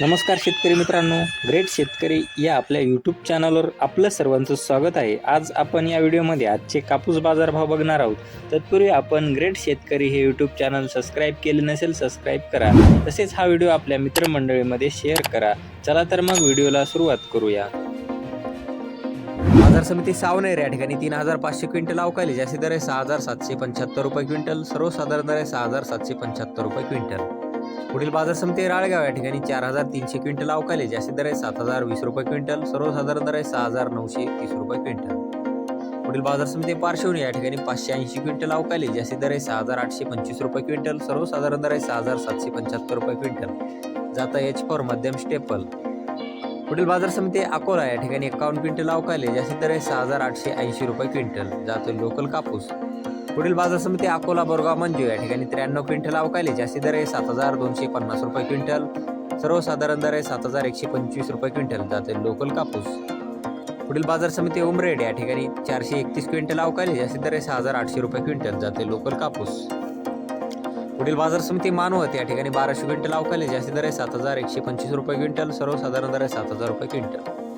नमस्कार शेतकरी मित्रांनो ग्रेट शेतकरी या आपल्या यूट्यूब चॅनलवर आपलं सर्वांचं स्वागत आहे. आज आपण या व्हिडिओमध्ये आजचे कापूस बाजारभाव बघणार आहोत. तत्पूर्वी आपण ग्रेट शेतकरी हे यूट्यूब चॅनल सबस्क्राईब केले नसेल सबस्क्राईब करा. तसेच हा व्हिडिओ आपल्या मित्रमंडळीमध्ये शेअर करा. चला तर मग व्हिडिओला सुरुवात करूया. बाजार समिती सावनेर या ठिकाणी तीन हजार पाचशे क्विंटल अवकाली जास्ती दर आहे सहा हजार सातशे पंच्याहत्तर रुपये क्विंटल सर्वसाधारण दर आहे सहा हजार सातशे पंच्याहत्तर रुपये क्विंटल. पुढील बाजार समिती राळगाव या ठिकाणी चार हजार तीनशे क्विंटल अवकाले जास्ती दर आहे सात हजार वीस रुपये क्विंटल सर्वसाधारण दर आहे सहा हजार नऊशे तीस रुपये क्विंटल. पुढील बाजार समिती पार्श्वनी या ठिकाणी पाचशे ऐंशी क्विंटल अवकाले जास्ती दर आहे सहा हजार आठशे पंचवीस रुपये क्विंटल सर्वसाधारण दर आहे सहा हजार सातशे पंच्याहत्तर रुपये क्विंटल. जाता एच फॉर मध्यम स्टेपल. पुढील बाजार समिती अकोला या ठिकाणी एकावन्न क्विंटल अवकाले जास्ती दर आहे सहा हजार आठशे ऐंशी रुपये क्विंटल. जातो लोकल कापूस. पुढील बाजार समिती अकोला बोरगाव मंजू या ठिकाणी त्र्याण्णव क्विंटल अवकाले जास्ती दर आहे सात हजार दोनशे पन्नास रुपये क्विंटल. सर्वसाधारण दर आहे सात हजार एकशे पंचवीस रुपये क्विंटल जाते लोकल कापूस. पुढील बाजार समिती उमरेड या ठिकाणी चारशे एकतीस क्विंटल अवकाले जास्ती दर आहे सहा हजार आठशे रुपये क्विंटल जाते लोकल कापूस. पुढील बाजार समिती मानवत या ठिकाणी बाराशे क्विंटल अवकाले जास्ती दर आहे सात हजार एकशे पंचवीस रुपये क्विंटल सर्वसाधारण दर आहे सात हजार रुपये क्विंटल.